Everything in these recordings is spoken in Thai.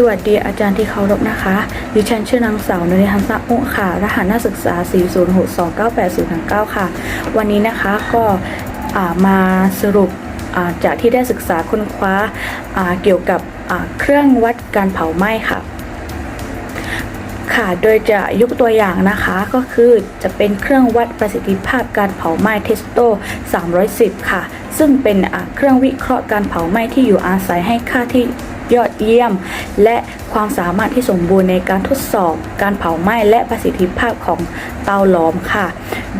สวัสดีอาจารย์ที่เคารพนะคะ ดิฉันชื่อนางสาวนริฮันซะอุค่ะ รหัสนักศึกษา 40629809 ค่ะ วันนี้นะคะก็ามาสรุปาจากที่ได้ศึกษาค้นคว้าาเกี่ยวกับเครื่องวัดการเผาไหม้ค่ะค่ะ โดยจะยกตัวอย่างนะคะก็คือจะเป็นเครื่องวัดประสิทธิภาพการเผาไหม้เทสโต 310 ค่ะ ซึ่งเป็นเครื่องวิเคราะห์การเผาไหม้ที่อยู่อาศัยให้ค่าที่ ยอดเยี่ยม และความสามารถที่สมบูรณ์ในการทดสอบ การเผาไหม้และประสิทธิภาพของเตาหลอมค่ะ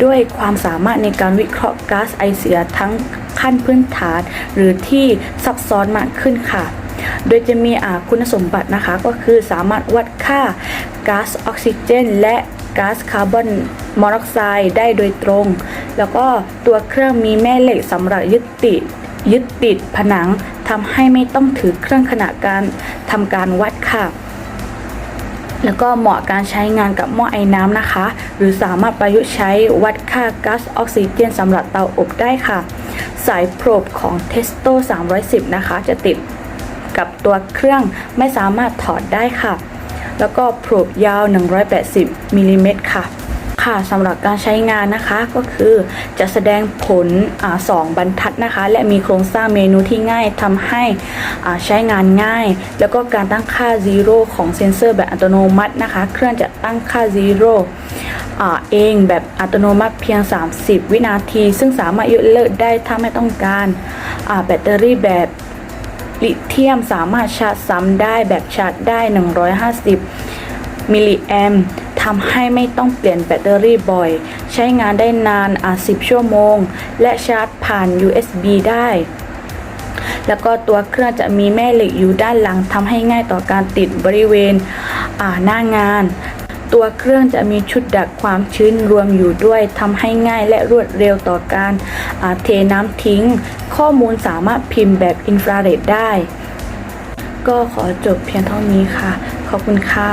ด้วยความสามารถในการวิเคราะห์ก๊าซไอเสียทั้งขั้นพื้นฐาน หรือที่ซับซ้อนมากขึ้นค่ะ โดยจะมีอ่าคุณสมบัตินะคะก็คือสามารถวัดค่าก๊าซออกซิเจน และก๊าซคาร์บอนมอนอกไซด์ได้โดยตรง แล้วก็ตัวเครื่องมีแม่เหล็กสำหรับยึดติด ยึดติดผนังทำให้ไม่ต้องถือเครื่องขณะการทำการวัดค่ะ แล้วก็เหมาะการใช้งานกับหม้อไอ้น้ำนะคะ หรือสามารถประยุกต์ใช้วัดค่าก๊าซออกซิเจนสำหรับเตาอบได้ค่ะ สายโปรบของ Testo 310 นะคะ จะติดกับตัวเครื่องไม่สามารถถอดได้ค่ะ แล้วก็โปรบยาว 180มิลลิเมตรค่ะ ค่ะสำหรับการใช้งานนะคะก็คือจะแสดงผลอสองบรรทัดนะคะ และมีโครงสร้างเมนูที่ง่ายทำให้ใช้งานง่าย แล้วก็การตั้งค่า 0 ของเซ็นเซอร์แบบอัตโนมัตินะคะ เครื่องจะตั้งค่า0อ่าเองแบบอัตโนมัติเพียง 30 วินาที ซึ่งสามารถยกเลิกได้ถ้าไม่ต้องการแบตเตอรี่แบบลิเธียมสามารถชาร์จซ้ำได้แบบชาร์จได้ 150 มิลลิแอมป์ ทำให้ไม่ต้องเปลี่ยนแบตเตอรี่บ่อย ใช้งานได้นานอะ10ชั่วโมง และชาร์จผ่าน USB ได้ แล้วก็ตัวเครื่องจะมีแม่เหล็กอยู่ด้านหลังทำให้ง่ายต่อการติดบริเวณอ่าหน้างาน ตัวเครื่องจะมีชุดดักความชื้นรวมอยู่ด้วยทำให้ง่ายและรวดเร็วต่อการอ่าเทน้ำทิ้ง ข้อมูลสามารถพิมพ์แบบอินฟราเรดได้ ก็ขอจบเพียงเท่านี้ค่ะ ขอบคุณค่ะ